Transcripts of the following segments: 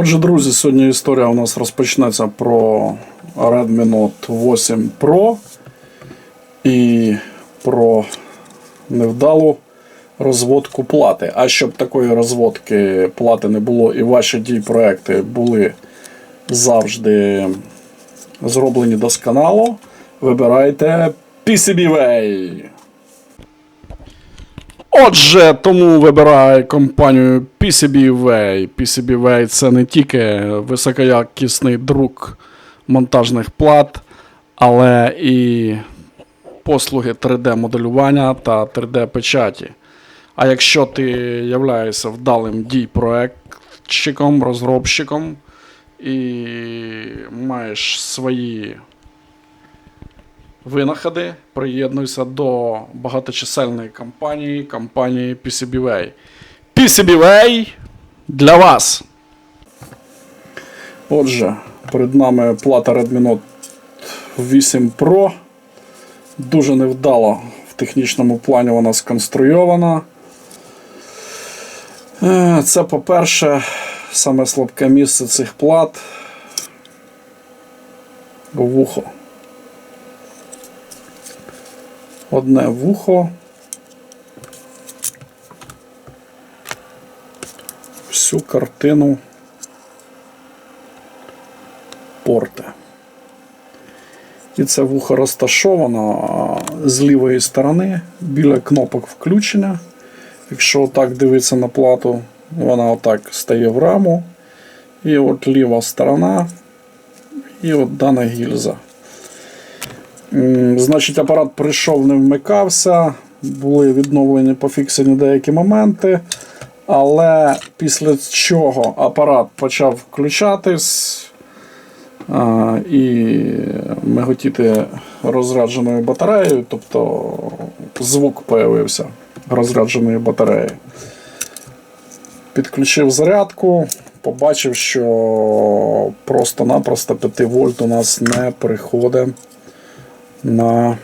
Отже, друзі, сьогодні історія у нас розпочнеться про Redmi Note 8 Pro і про невдалу розводку плати. А щоб такої розводки плати не було і ваші дій проекти були завжди зроблені досконало, вибирайте PCBWay. Отже, тому вибираю компанію PCBWay. PCBWay це не тільки високоякісний друк монтажних плат, але і послуги 3D-моделювання та 3D-печаті. А якщо ти являєшся вдалим дій-проектчиком, розробщиком і маєш свої винаходи, приєднуйся до багаточисельної компанії, компанії PCBWay. PCBWay для вас. Отже, перед нами плата Redmi Note 8 Pro. Дуже невдало в технічному плані вона сконструйована. Е, Це, по-перше, саме слабке місце цих плат. Вухо. Одне вухо. Всю картину порте. І це вухо розташовано з лівої сторони біля кнопок включення. Якщо так дивитися на плату, вона отак стає в раму. І от ліва сторона, і от дана гільза. Значить, апарат прийшов, не вмикався, були відновлені пофіксені деякі моменти. Але після чого апарат почав включатись а, і миготіти розрядженою батареєю, тобто звук появився розрядженої батареї. Підключив зарядку, побачив, що просто-напросто 5 вольт у нас не приходить на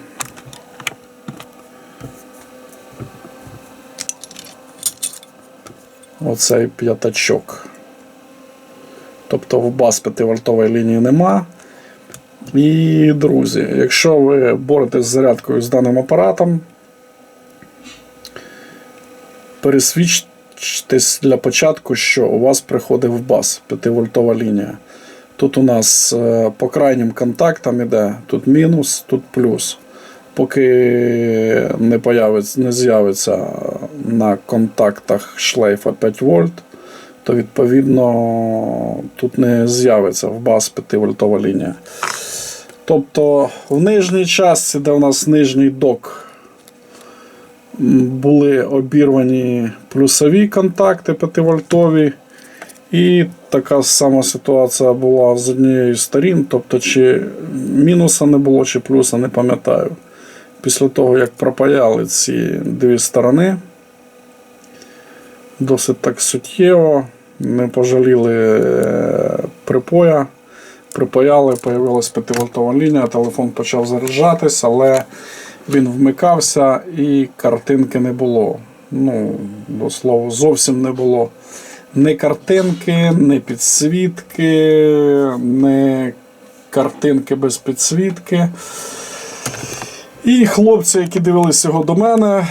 оцей п'ятачок. Тобто в бас 5 вольтової лінії нема. І, друзі, якщо ви боретесь з зарядкою з даним апаратом, пересвідчтесь для початку, що у вас приходить в бас 5 вольтова лінія. Тут у нас е, по крайнім контактам іде тут мінус, тут плюс. Поки не, появиться, не з'явиться на контактах шлейфа 5 вольт, то відповідно тут не з'явиться в бас 5 вольтова лінія. Тобто в нижній частці, де у нас нижній док, були обірвані плюсові контакти 5 вольтові. І така сама ситуація була з однієї з сторін, тобто чи мінуса не було, чи плюса, не пам'ятаю. Після того, як пропаяли ці дві сторони, досить так суттєво, не пожаліли е, припоя, припаяли, появилась 5-вольтова лінія, телефон почав заряджатись, але він вмикався і картинки не було. Ну, до слова, зовсім не було не картинки, не підсвітки, не картинки без підсвітки. І хлопці, які дивилися його до мене,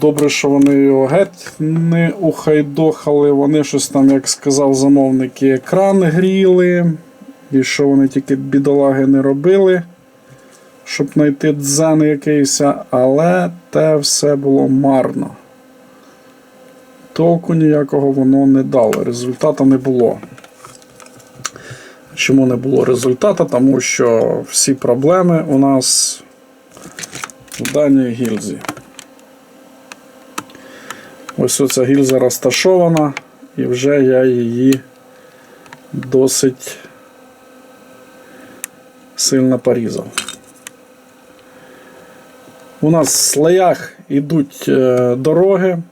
добре, що вони його геть не ухайдохали. Вони щось там, як сказав замовник, і екран гріли. І що вони тільки бідолаги не робили, щоб знайти дзен якийсь, але те все було марно толку ніякого воно не дало. Результату не було. Чому не було результату? Тому що всі проблеми у нас в даній гільзі. Ось оця гільза розташована, і вже я її досить сильно порізав. У нас в слоях йдуть е, дороги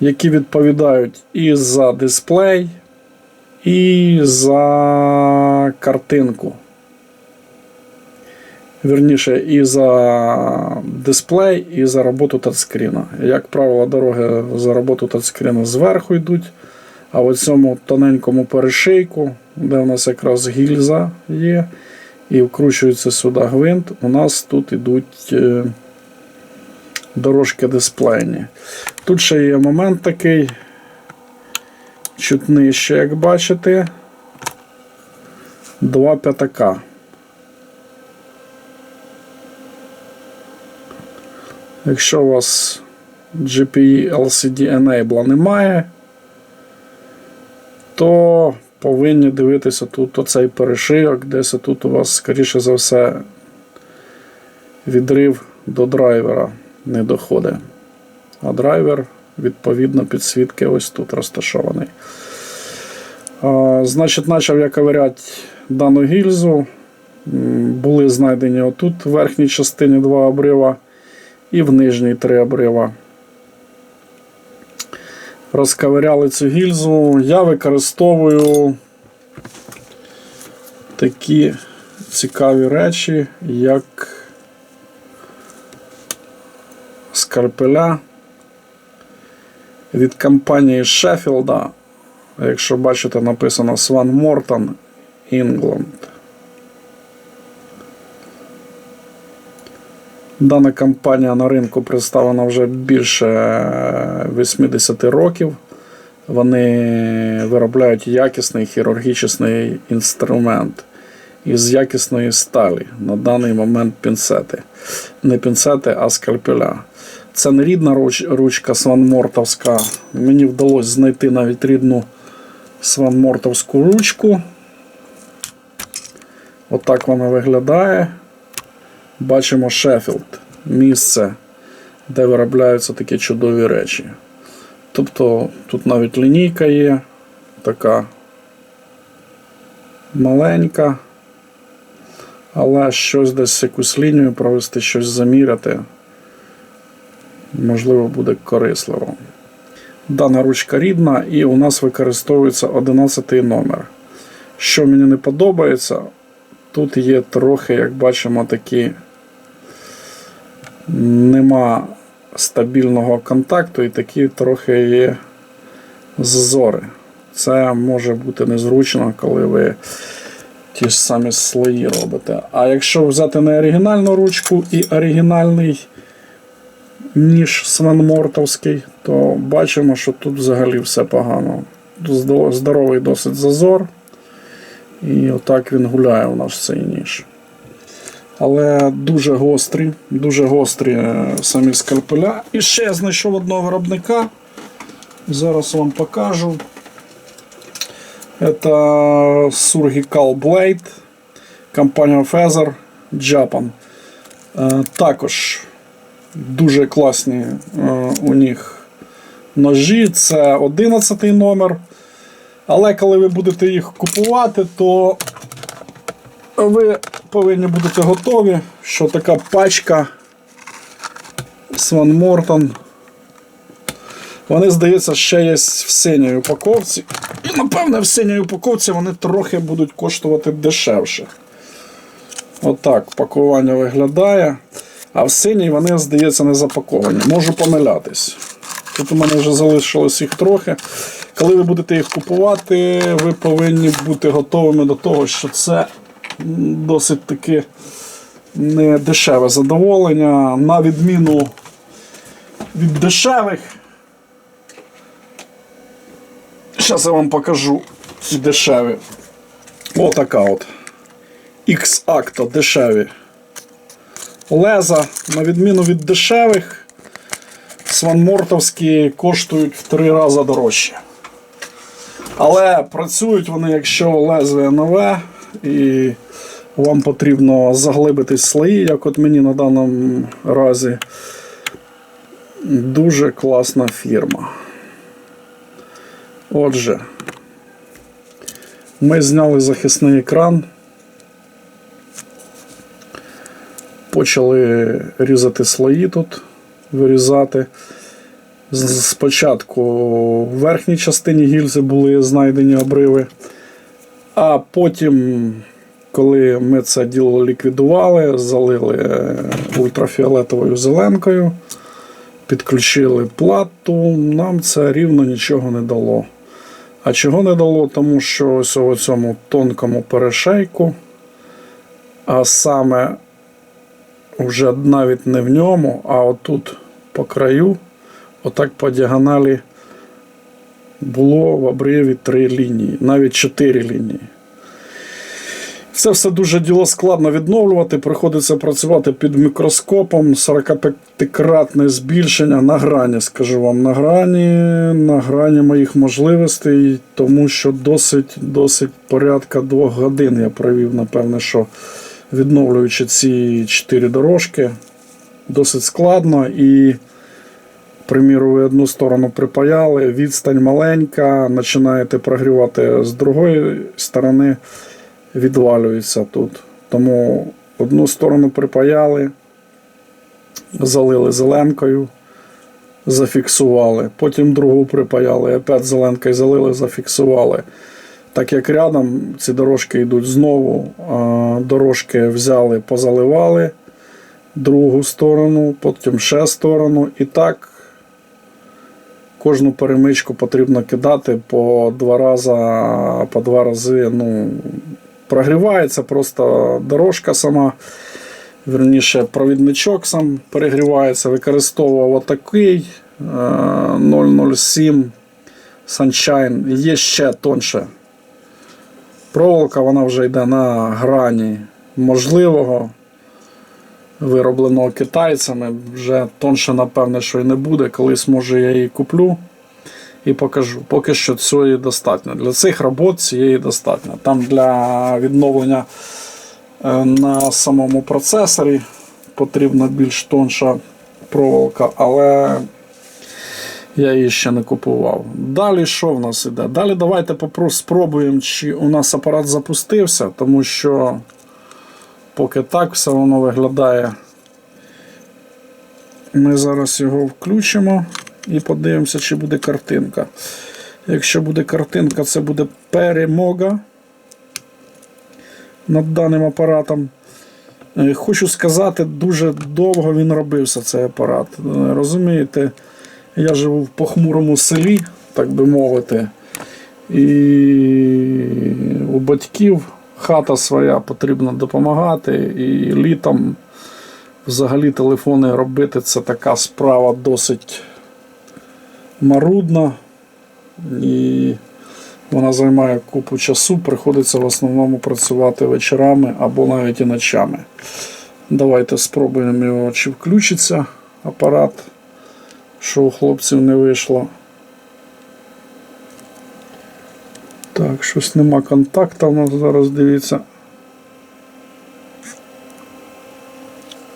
які відповідають і за дисплей, і за картинку. Вірніше, і за дисплей, і за роботу тачскріна. Як правило, дороги за роботу тачскріна зверху йдуть, А в цьому тоненькому перешийку, де у нас якраз гільза є, і вкручується сюди гвинт, у нас тут йдуть е, дорожки дисплейні. Тут ще є момент такий, чуть нижче, як бачите, два п'ятака. Якщо у вас GPE LCD Enable немає, то повинні дивитися тут оцей перешийок, десь тут у вас, скоріше за все, відрив до драйвера не доходить. А драйвер, відповідно, підсвітки ось тут розташований. А, значить, почав я ковиряти дану гільзу. Були знайдені отут в верхній частині два обрива і в нижній три обрива. Розковиряли цю гільзу. Я використовую такі цікаві речі, як скальпеля від компанії Шеффілда. Якщо бачите, написано Swan Morton England. Дана компанія на ринку представлена вже більше 80 років. Вони виробляють якісний хірургічний інструмент із якісної сталі. На даний момент пінцети. Не пінцети, а скальпеля. Це не рідна руч- ручка сванмортовська. Мені вдалося знайти навіть рідну сванмортовську ручку. Отак вона виглядає. Бачимо Шеффілд, місце, де виробляються такі чудові речі. Тобто тут навіть лінійка є, така маленька, але щось десь якусь лінію провести, щось заміряти, можливо, буде корисливо. Дана ручка рідна і у нас використовується 11 номер. Що мені не подобається, тут є трохи, як бачимо, такі нема стабільного контакту і такі трохи є зазори. Це може бути незручно, коли ви ті ж самі слої робите. А якщо взяти не оригінальну ручку і оригінальний ніж сванмортовський, то бачимо, що тут взагалі все погано. Здоровий досить зазор. І отак він гуляє у нас цей ніж. Але дуже гострі, дуже гострі е, самі скальпеля. І ще я знайшов одного виробника. Зараз вам покажу. Це Surgical Blade, компанія Feather Japan. Е, Також дуже класні е, у них ножі. Це 11 номер. Але коли ви будете їх купувати, то ви повинні будете готові, що така пачка Swan Morton. Вони, здається, ще є в синій упаковці. І, напевне, в синій упаковці вони трохи будуть коштувати дешевше. Отак пакування виглядає. А в синій вони, здається, не запаковані. Можу помилятись. Тут у мене вже залишилось їх трохи. Коли ви будете їх купувати, ви повинні бути готовими до того, що це досить таки не дешеве задоволення. На відміну від дешевих. Зараз я вам покажу ці дешеві. Отака от. X-Acto дешеві. Леза, на відміну від дешевих, сванмортовські коштують в три рази дорожче. Але працюють вони, якщо лезвие нове, і вам потрібно заглибити слої, як от мені на даному разі. Дуже класна фірма. Отже, ми зняли захисний екран. Почали різати слої тут, вирізати. Спочатку в верхній частині гільзи були знайдені обриви, а потім, коли ми це діло ліквідували, залили е, ультрафіолетовою зеленкою, підключили плату, нам це рівно нічого не дало. А чого не дало? Тому що ось у цьому тонкому перешейку, а саме вже навіть не в ньому, а отут по краю, отак по діагоналі було в обриві три лінії, навіть чотири лінії. Це все дуже діло складно відновлювати. Приходиться працювати під мікроскопом, 45-кратне збільшення на грані, скажу вам, на грані, на грані моїх можливостей, тому що досить, досить порядка двох годин я провів, напевне, що відновлюючи ці чотири дорожки. Досить складно і. Приміру, ви одну сторону припаяли, відстань маленька, починаєте прогрівати з другої сторони, відвалюється тут. Тому одну сторону припаяли, залили зеленкою, зафіксували. Потім другу припаяли, опять зеленкою залили, зафіксували. Так як рядом ці дорожки йдуть знову, дорожки взяли, позаливали другу сторону, потім ще сторону. І так кожну перемичку потрібно кидати по два рази, по два рази. Ну, прогрівається просто дорожка сама. Вірніше, провідничок сам перегрівається, використовував отакий е, 007 Sunshine. Є ще тонше. Проволока вона вже йде на грані можливого, виробленого китайцями. Вже тонше, напевне, що і не буде. Колись, може, я її куплю і покажу. Поки що цієї достатньо. Для цих робот цієї достатньо. Там для відновлення е, на самому процесорі потрібна більш тонша проволока, але я її ще не купував. Далі що в нас іде? Далі давайте спробуємо, чи у нас апарат запустився, тому що поки так все воно виглядає. Ми зараз його включимо і подивимося, чи буде картинка. Якщо буде картинка, це буде перемога над даним апаратом. Е, Хочу сказати, дуже довго він робився, цей апарат. Е, Розумієте, я живу в похмурому селі, так би мовити. І у батьків хата своя потрібно допомагати. І літом взагалі телефони робити це така справа досить марудна. І вона займає купу часу, приходиться в основному працювати вечорами або навіть і ночами. Давайте спробуємо його, чи включиться апарат, що у хлопців не вийшло. Так, щось нема контакта у нас зараз, дивіться.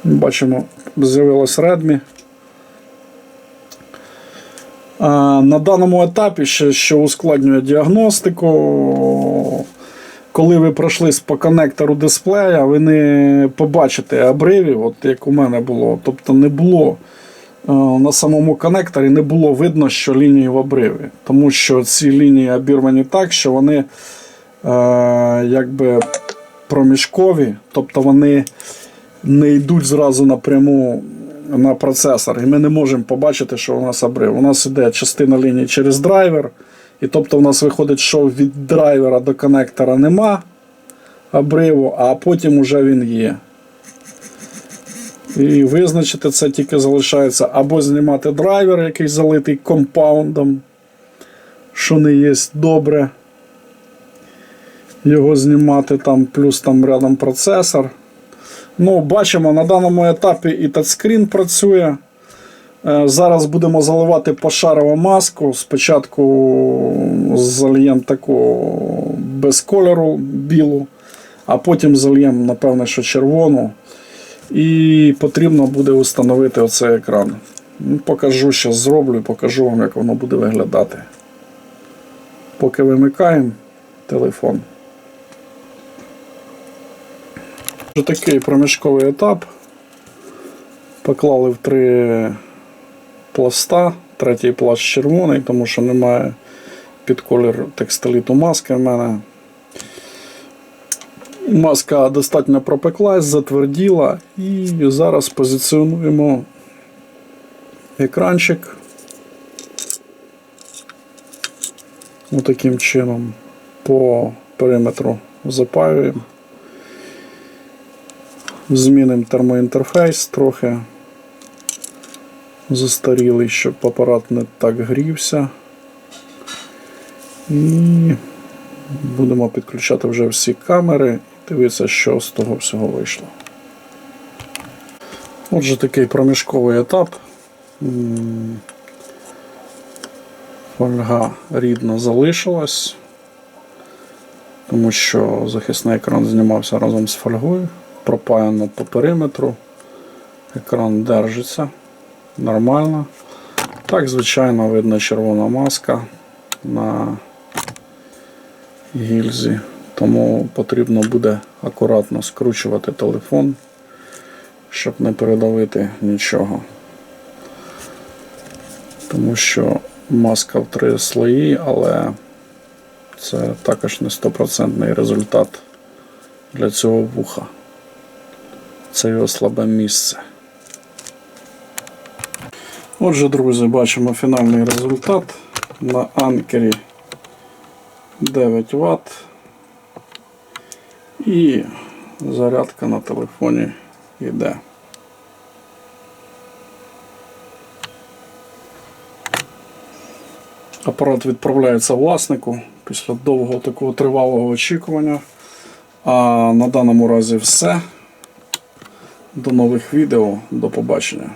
Бачимо, з'явилось Redmi. На даному етапі, ще, що ускладнює діагностику, коли ви пройшлись по коннектору дисплея, ви не побачите обривів, от як у мене було. Тобто не було на самому коннекторі не було видно, що лінії в обриві. Тому що ці лінії обірвані так, що вони е, якби проміжкові, тобто вони не йдуть зразу напряму на процесор. І ми не можемо побачити, що у нас обрив. У нас іде частина лінії через драйвер. І тобто у нас виходить, що від драйвера до коннектора нема обриву, а потім уже він є. І визначити це тільки залишається або знімати драйвер, який залитий компаундом, що не є добре. Його знімати там, плюс там рядом процесор. Ну, бачимо, на даному етапі і тачскрін працює. Е, Зараз будемо заливати пошарову маску. Спочатку зальємо таку без кольору білу, а потім зальємо, напевне, що червону. І потрібно буде встановити оцей екран. Ну, Покажу, що зроблю, покажу вам, як воно буде виглядати. Поки вимикаємо телефон. Такий проміжковий етап. Поклали в три пласта. Третій пласт червоний, тому що немає під колір текстиліту маски в мене. Маска достатньо пропеклась, затверділа і зараз позиціонуємо екранчик. Отаким чином по периметру запаюємо. Змінимо термоінтерфейс трохи застарілий, щоб апарат не так грівся. І будемо підключати вже всі камери і дивитися, що з того всього вийшло. Отже, такий проміжковий етап. Фольга рідна залишилась, тому що захисний екран знімався разом з фольгою, пропаяно по периметру. Екран держиться нормально. Так, звичайно, видно червона маска на гільзі, тому потрібно буде акуратно скручувати телефон, щоб не передавити нічого. Тому що маска в три слої, але це також не стопроцентний результат для цього вуха. Це його слабе місце. Отже, друзі, бачимо фінальний результат на анкері 9 Вт. І зарядка на телефоні йде. Апарат відправляється власнику після довгого такого тривалого очікування. А на даному разі все. До нових відео. До побачення.